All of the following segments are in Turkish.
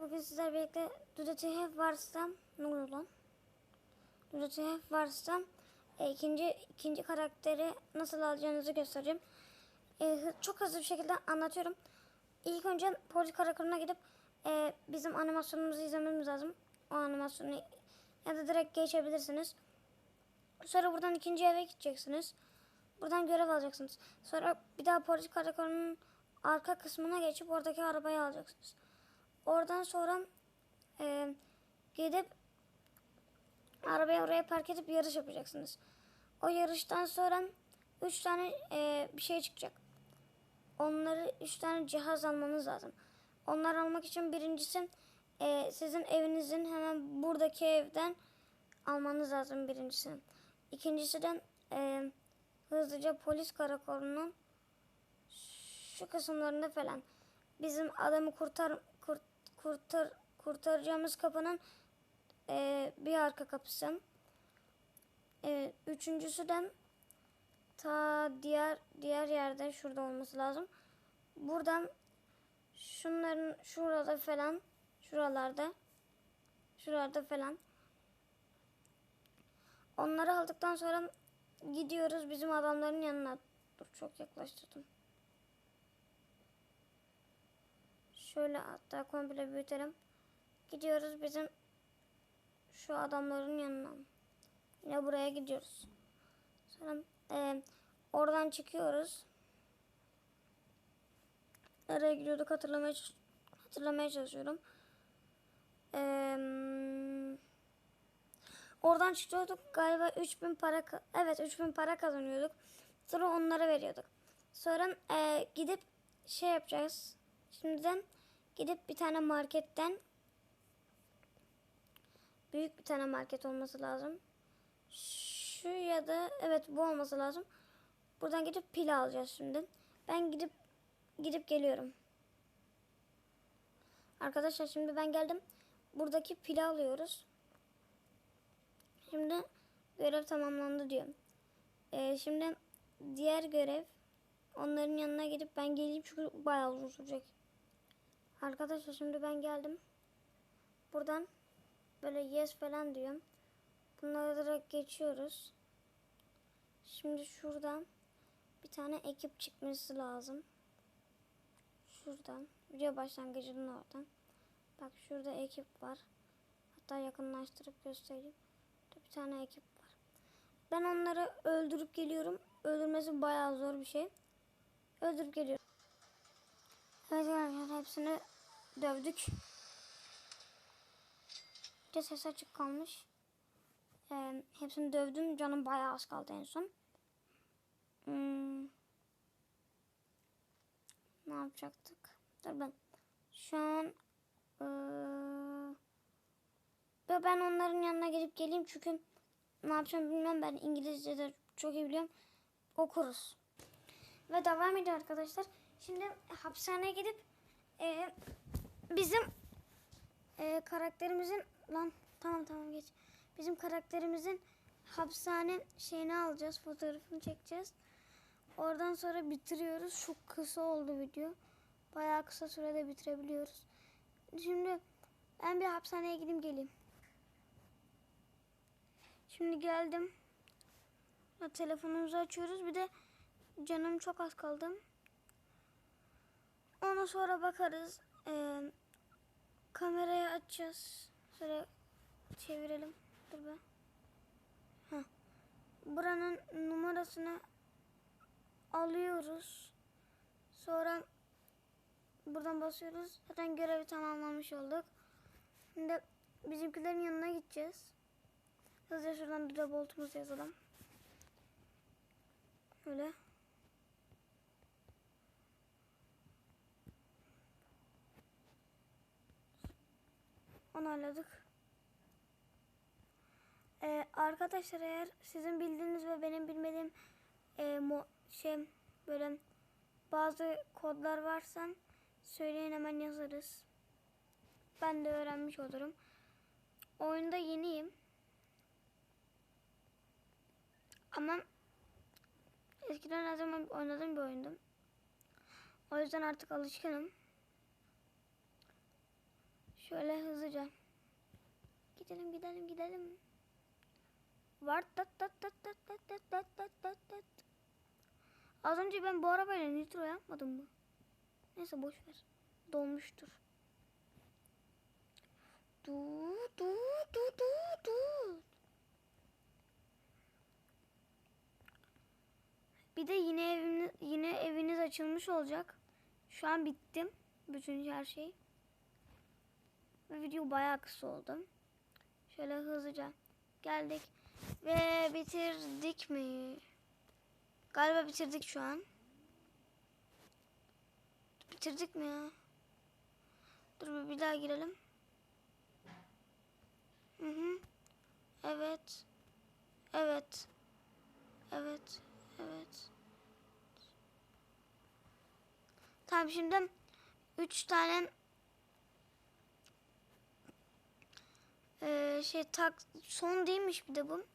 Bugün sizlerle birlikte Dudatihef varsa ne oluyor lan? Dudatihef varsa e, ikinci ikinci karakteri nasıl alacağınızı göstereceğim. E, çok hızlı bir şekilde anlatıyorum. İlk önce polis karakoluna gidip e, bizim animasyonumuzu izlememiz lazım. O animasyonu ya da direkt geçebilirsiniz. Sonra buradan ikinci eve gideceksiniz. Buradan görev alacaksınız. Sonra bir daha polis karakolunun arka kısmına geçip oradaki arabayı alacaksınız. Oradan sonra e, gidip arabayı oraya park edip yarış yapacaksınız. O yarıştan sonra 3 tane e, bir şey çıkacak. Onları 3 tane cihaz almanız lazım. Onları almak için birincisi e, sizin evinizin hemen buradaki evden almanız lazım birincisi. İkincisi de e, hızlıca polis karakolunun şu kısımlarında falan bizim adamı kurtar kurt, kurtar kurtaracağımız kapının e, bir arka kapısı. E, üçüncüsü de ta diğer diğer yerde şurada olması lazım. Buradan şunların şurada falan şuralarda şuralarda falan onları aldıktan sonra gidiyoruz bizim adamların yanına. Dur çok yaklaştırdım. Şöyle hatta komple büyütelim. Gidiyoruz bizim şu adamların yanına. Yine buraya gidiyoruz. Sonra e, oradan çıkıyoruz. Nereye gidiyorduk hatırlamaya hatırlamaya çalışıyorum. Eee oradan çıkıyorduk galiba 3000 para evet 3000 para kazanıyorduk. Sonra onlara veriyorduk. Sonra e, gidip şey yapacağız. Şimdiden gidip bir tane marketten büyük bir tane market olması lazım. Şu ya da evet bu olması lazım. Buradan gidip pil alacağız şimdi. Ben gidip gidip geliyorum. Arkadaşlar şimdi ben geldim. Buradaki pili alıyoruz. Şimdi görev tamamlandı diyor. Ee, şimdi diğer görev onların yanına gidip ben geleyim çünkü bayağı uzun sürecek. Arkadaşlar şimdi ben geldim. Buradan böyle yes falan diyorum. Bunları direkt geçiyoruz. Şimdi şuradan bir tane ekip çıkması lazım. Şuradan. Video başlangıcının oradan. Bak şurada ekip var. Hatta yakınlaştırıp göstereyim. Bir tane ekip var. Ben onları öldürüp geliyorum. Öldürmesi bayağı zor bir şey. Öldürüp geliyorum. Evet arkadaşlar hepsini dövdük. Bir de ses açık kalmış. Ee, hepsini dövdüm. Canım bayağı az kaldı en son. Hmm. Ne yapacaktık? Dur ben. Şu an ve ben onların yanına gidip geleyim çünkü ne yapacağım bilmem ben İngilizce de çok iyi biliyorum. Okuruz. Ve devam ediyor arkadaşlar. Şimdi hapishaneye gidip eee, bizim eee, karakterimizin lan tamam tamam geç. Bizim karakterimizin hapishane şeyini alacağız. Fotoğrafını çekeceğiz. Oradan sonra bitiriyoruz. Çok kısa oldu video. Bayağı kısa sürede bitirebiliyoruz. Şimdi ben bir hapishaneye gideyim geleyim. Şimdi geldim. Telefonumuzu açıyoruz. Bir de canım çok az kaldı. Ona sonra bakarız. Ee, kamerayı açacağız. Şöyle çevirelim. Dur be. Heh. Buranın numarasını alıyoruz. Sonra buradan basıyoruz. Zaten görevi tamamlamış olduk. Şimdi bizimkilerin yanına gideceğiz. Hızlıca şuradan da boltumuzu yazalım. Öyle. Onayladık. Ee, arkadaşlar eğer sizin bildiğiniz ve benim bilmediğim e, mo- şey böyle bazı kodlar varsa söyleyin hemen yazarız. Ben de öğrenmiş olurum. Oyunda yeniyim. Ama eskiden her zaman oynadığım bir oyundum. O yüzden artık alışkınım. Şöyle hızlıca. Gidelim gidelim gidelim. Var tat tat tat tat tat tat tat tat tat tat. Az önce ben bu arabayla nitro yapmadım mı? Neyse boş ver. Dolmuştur. Du du du du du. Bir de yine eviniz, yine eviniz açılmış olacak. Şu an bittim. Bütün her şey. Ve video bayağı kısa oldu. Şöyle hızlıca geldik. Ve bitirdik mi? Galiba bitirdik şu an. Bitirdik mi ya? Dur bir, daha girelim. Hı hı. Evet. Evet. Evet. Evet. Tamam şimdi üç tane eee, şey tak son değilmiş bir de bu.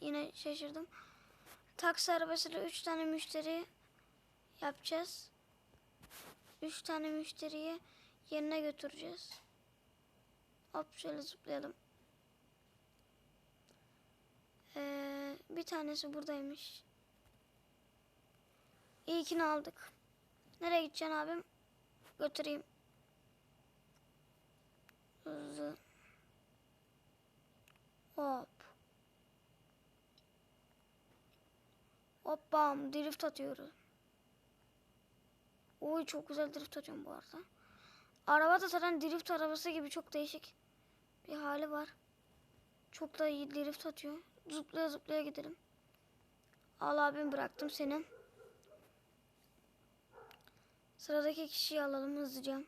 Yine şaşırdım. Taksi arabasıyla üç tane müşteri yapacağız. Üç tane müşteriyi yerine götüreceğiz. Hop şöyle zıplayalım. Ee, bir tanesi buradaymış. İlkini aldık. Nereye gideceksin abim? Götüreyim. Hızlı. Hop. Hop bam drift atıyoruz. Oy çok güzel drift atıyorum bu arada. Araba da zaten drift arabası gibi çok değişik bir hali var. Çok da iyi drift atıyor. Zıplaya zıplaya gidelim. Al abim bıraktım seni. Sıradaki kişiyi alalım hızlıca.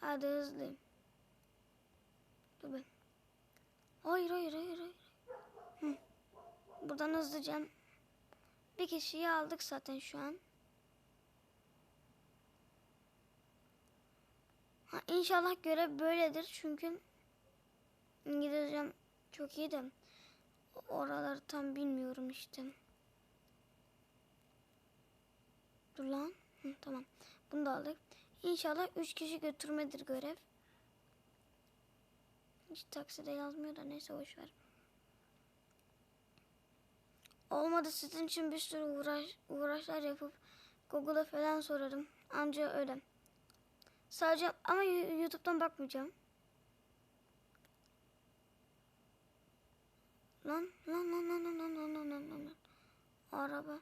Hadi hızlıyım. Dur ben. Hayır hayır hayır hayır. Hı. Buradan hızlıca. Bir kişiyi aldık zaten şu an. Ha, inşallah görev böyledir çünkü İngilizcem çok iyi de oraları tam bilmiyorum işte. Dur lan. Hı, tamam. Bunu da aldık. İnşallah 3 kişi götürmedir görev. Hiç takside yazmıyor da neyse boş ver. Olmadı sizin için bir sürü uğraş, uğraşlar yapıp Google'a falan sorarım. Anca öyle. Sadece ama YouTube'dan bakmayacağım. Lan lan lan lan lan lan lan lan lan lan. Araba.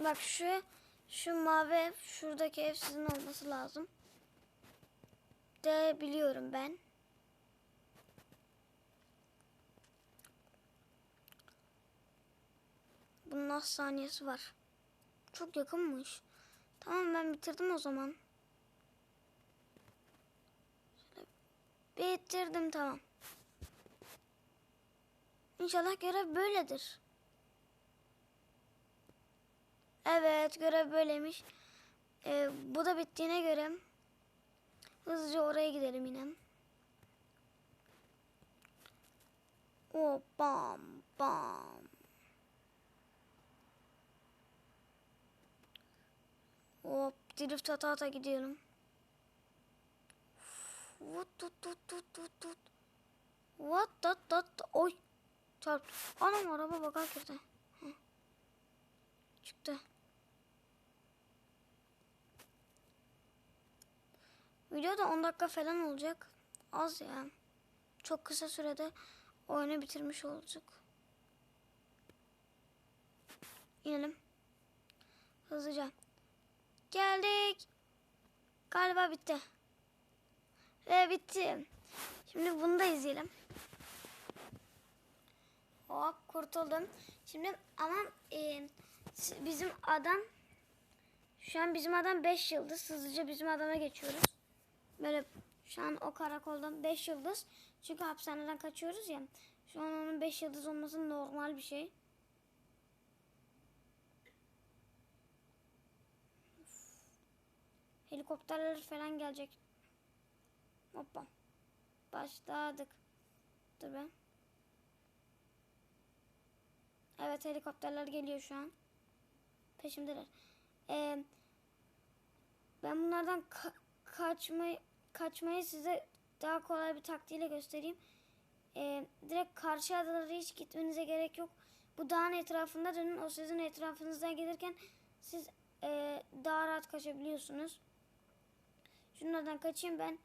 Bak şu şu mavi şuradaki ev sizin olması lazım. De biliyorum ben. Bunun az saniyesi var. Çok yakınmış. Tamam ben bitirdim o zaman. Bitirdim tamam. İnşallah görev böyledir. Evet görev böyleymiş. Ee, bu da bittiğine göre hızlıca oraya gidelim yine. O bam bam. Hop drift ata ata gidiyorum. What tut tut tut tut tut. What tat tat oy. Çarptı. Anam araba bakar girdi. Çıktı. Video da 10 dakika falan olacak. Az ya. Çok kısa sürede oyunu bitirmiş olacak. İnelim. Hızlıca. Geldik. Galiba bitti. Ve bitti. Şimdi bunu da izleyelim. Hop kurtuldum. Şimdi ama e, bizim adam şu an bizim adam 5 yıldız. Hızlıca bizim adama geçiyoruz. Böyle şu an o karakoldan 5 yıldız. Çünkü hapishaneden kaçıyoruz ya. Şu an onun 5 yıldız olması normal bir şey. Helikopterler falan gelecek. Hoppa. Başladık. Dur ben. Evet helikopterler geliyor şu an. Peşimdeler. Ee, Ben bunlardan kaçmayı kaçmayı size daha kolay bir taktiğiyle göstereyim. Ee, direkt karşı adalara hiç gitmenize gerek yok. Bu dağın etrafında dönün. O sizin etrafınızdan gelirken siz e, daha rahat kaçabiliyorsunuz. Şunlardan kaçayım ben.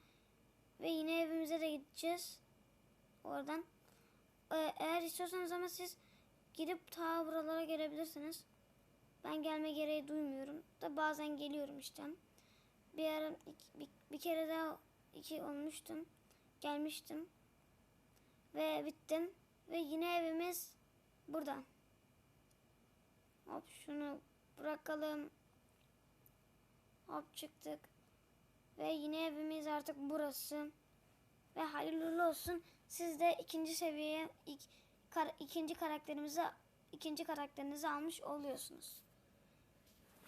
Ve yine evimize de gideceğiz. Oradan. Ee, eğer istiyorsanız ama siz gidip ta buralara gelebilirsiniz. Ben gelme gereği duymuyorum. Da bazen geliyorum işte. Bir ara iki- bir, bir kere daha iki olmuştum. Gelmiştim. Ve bittim. Ve yine evimiz burada. Hop şunu bırakalım. Hop çıktık. Ve yine evimiz artık burası. Ve hayırlı olsun. Siz de ikinci seviyeye ik, kar- ikinci karakterimizi ikinci karakterinizi almış oluyorsunuz.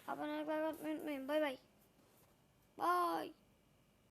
Abone olmayı unutmayın. Bay bay. Bye.